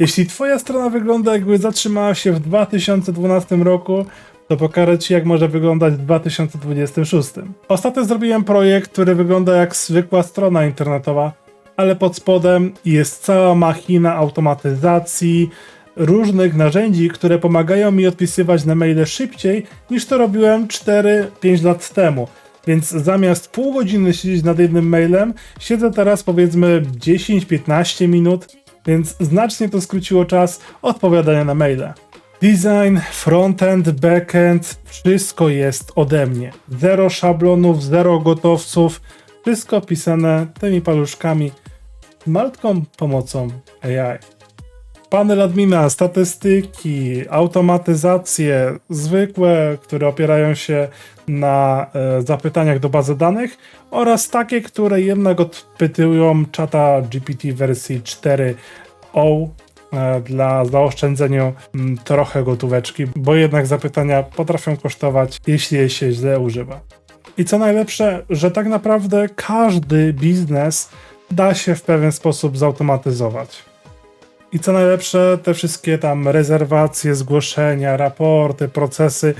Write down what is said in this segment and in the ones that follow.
Jeśli twoja strona wygląda jakby zatrzymała się w 2012 roku, to pokażę ci jak może wyglądać w 2026. Ostatnio zrobiłem projekt, który wygląda jak zwykła strona internetowa, ale pod spodem jest cała machina automatyzacji, różnych narzędzi, które pomagają mi odpisywać na maile szybciej niż to robiłem 4-5 lat temu. Więc zamiast pół godziny siedzieć nad jednym mailem, siedzę teraz powiedzmy 10-15 minut, więc znacznie to skróciło czas odpowiadania na maile. Design, frontend, backend, wszystko jest ode mnie. Zero szablonów, zero gotowców, wszystko pisane tymi paluszkami, malutką pomocą AI. Panel admina, statystyki, automatyzacje zwykłe, które opierają się na e, zapytaniach do bazy danych oraz takie, które jednak odpytują czata GPT wersji 4.0 e, dla zaoszczędzenia mm, trochę gotóweczki, bo jednak zapytania potrafią kosztować, jeśli je się źle używa. I co najlepsze, że tak naprawdę każdy biznes da się w pewien sposób zautomatyzować. I co najlepsze, te wszystkie tam rezerwacje, zgłoszenia, raporty, procesy,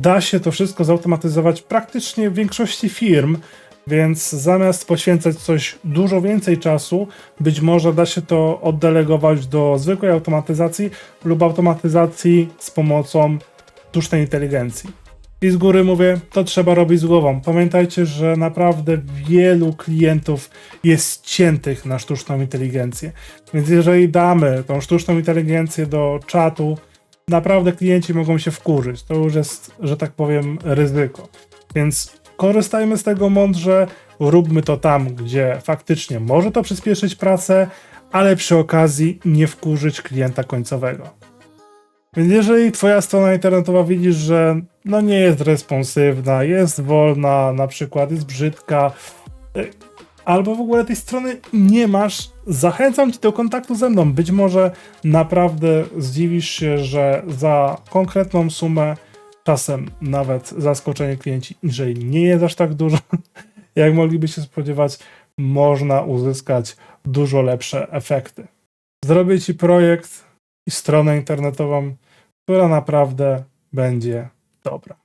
da się to wszystko zautomatyzować praktycznie w większości firm, więc zamiast poświęcać coś dużo więcej czasu, być może da się to oddelegować do zwykłej automatyzacji lub automatyzacji z pomocą sztucznej inteligencji. I z góry mówię, to trzeba robić z głową. Pamiętajcie, że naprawdę wielu klientów jest ciętych na sztuczną inteligencję. Więc jeżeli damy tą sztuczną inteligencję do czatu, naprawdę klienci mogą się wkurzyć. To już jest, że tak powiem, ryzyko. Więc korzystajmy z tego mądrze, róbmy to tam, gdzie faktycznie może to przyspieszyć pracę, ale przy okazji nie wkurzyć klienta końcowego. Więc jeżeli twoja strona internetowa widzisz, że no nie jest responsywna, jest wolna, na przykład jest brzydka, y, albo w ogóle tej strony nie masz, zachęcam cię do kontaktu ze mną. Być może naprawdę zdziwisz się, że za konkretną sumę, czasem nawet zaskoczenie klienci, jeżeli nie jest aż tak dużo, jak mogliby się spodziewać, można uzyskać dużo lepsze efekty. Zrobię ci projekt i stronę internetową, która naprawdę będzie dobra.